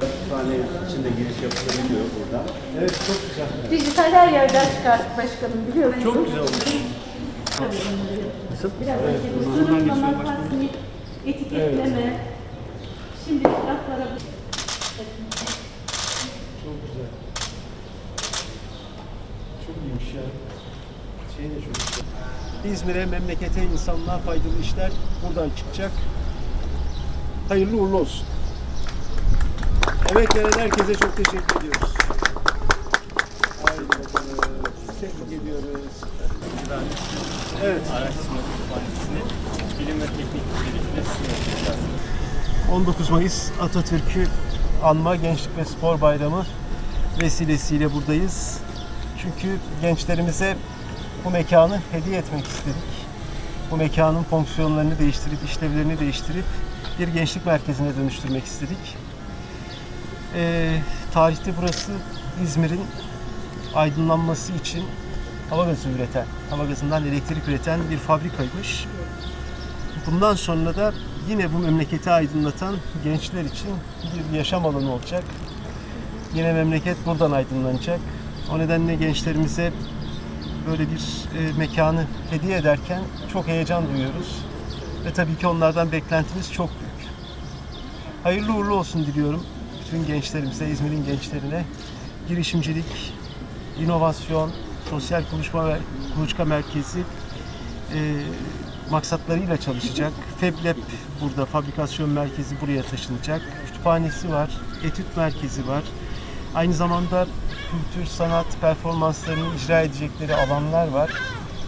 Kütüphane içinde giriş yapılabiliyor burada. Evet çok güzel. Dijital her yerden çıkarttık başkanım biliyor musunuz? Çok güzel olmuş. Biraz evet, önce zırhlama, tasnif, etiketleme. Evet. Şimdi raflara... Çok güzel. Çok iyiymiş ya. Şey de güzel. İzmir'e, memlekete, insanlığa faydalı işler buradan çıkacak. Hayırlı uğurlu olsun. Emek veren herkese çok teşekkür ediyoruz. Haydi bakalım. Tebrik ediyoruz. Evet. Araştırma Kütüphanesi'ni bilim ve teknik birlikte sunacağız. 19 Mayıs Atatürk'ü anma Gençlik ve Spor Bayramı vesilesiyle buradayız. Çünkü gençlerimize bu mekanı hediye etmek istedik. Bu mekanın fonksiyonlarını değiştirip, işlevlerini değiştirip bir gençlik merkezine dönüştürmek istedik. Ee, tarihte burası İzmir'in aydınlanması için hava gazı üreten, hava gazından elektrik üreten bir fabrikaymış. Bundan sonra da yine bu memleketi aydınlatan gençler için bir yaşam alanı olacak. Yine memleket buradan aydınlanacak. O nedenle gençlerimize böyle bir e, mekanı hediye ederken çok heyecan duyuyoruz. Ve tabii ki onlardan beklentimiz çok büyük. Hayırlı uğurlu olsun diliyorum bütün gençlerimize, İzmir'in gençlerine. Girişimcilik, inovasyon, sosyal konuşma ve kuluçka merkezi e, maksatlarıyla çalışacak. FEBLEB burada, fabrikasyon merkezi buraya taşınacak. Kütüphanesi var, etüt merkezi var. Aynı zamanda kültür, sanat, performanslarını icra edecekleri alanlar var.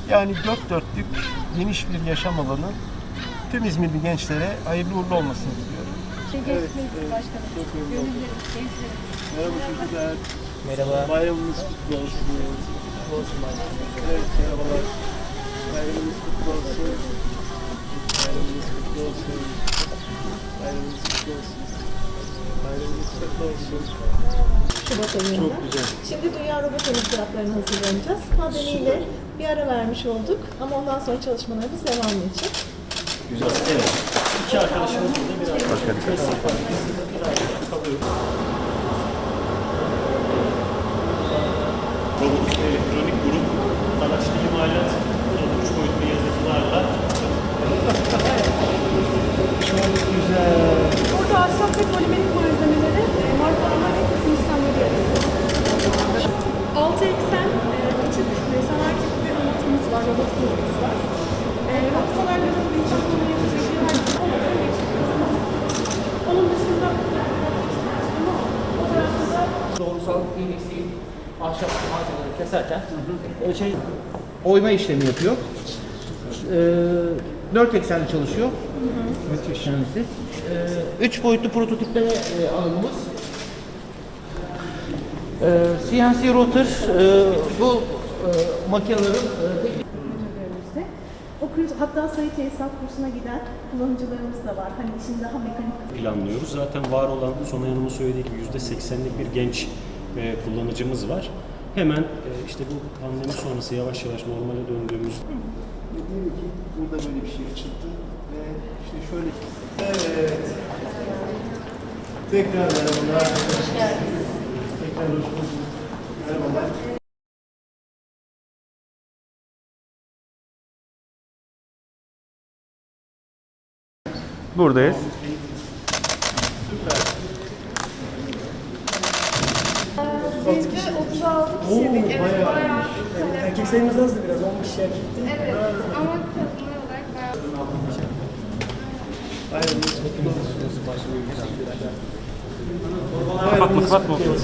Yani dört dörtlük geniş bir yaşam alanı tüm İzmirli gençlere hayırlı uğurlu olmasını diliyorum. şey başkanım. Çok memnun. Merhaba çocuklar. Merhaba. Bayramınız kutlu olsun. Kutlu olsun bayram. Evet, merhabalar. Bayramınız kutlu olsun. Bayramınız kutlu olsun. Bayramınız kutlu olsun. Bayramınız kutlu olsun. Şubat ayında. Çok güzel. Şimdi Dünya Robot Olimpiyatlarına hazırlanacağız. Pandemiyle bir ara vermiş olduk ama ondan sonra çalışmalarımız devam edecek. Güzel. Evet. İki arkadaşımız burada bir arkadaşımız. Robotik ve elektronik grup araçlı imalat üç boyutlu yazıcılarla Çok güzel. Burada ahşap ve polimerik malzemeleri e, markalama ve kısım işlemleri yapıyoruz. Altı eksen e, küçük e, sanayi tipi bir robotumuz var, robot grubumuz var. E, robotlar gözü insan kolunu yapacak her şey olmadan geçiriyoruz. Onun dışında o tarafta da Doğrusal PVC ahşap malzemeleri keserken e, şey oyma işlemi yapıyor. Ee, 4 eksenli çalışıyor. Müthiş. Kendisi. Ee, üç boyutlu prototipleme e, alanımız. Ee, CNC router e, bu e, makinelerin e. O kurs, hatta sayı tesisat kursuna giden kullanıcılarımız da var. Hani işin daha mekanik planlıyoruz. Zaten var olan Sonay Hanım'ın söylediği gibi %80'lik bir genç e, kullanıcımız var. Hemen e, işte bu pandemi sonrası yavaş yavaş normale döndüğümüz Dediğim ki burada böyle bir şey çıktı ve işte şöyle Evet. Tekrar merhabalar. Hoş geldiniz. Merhabalar. Buradayız. Bizde 36 kişilik, evet bayağı Erkek sayımız azdı biraz, 10 kişi erkekti. Evet ama kadınlar olarak bayağı olsun. Kapat mı, kapat Kapatma kapatma.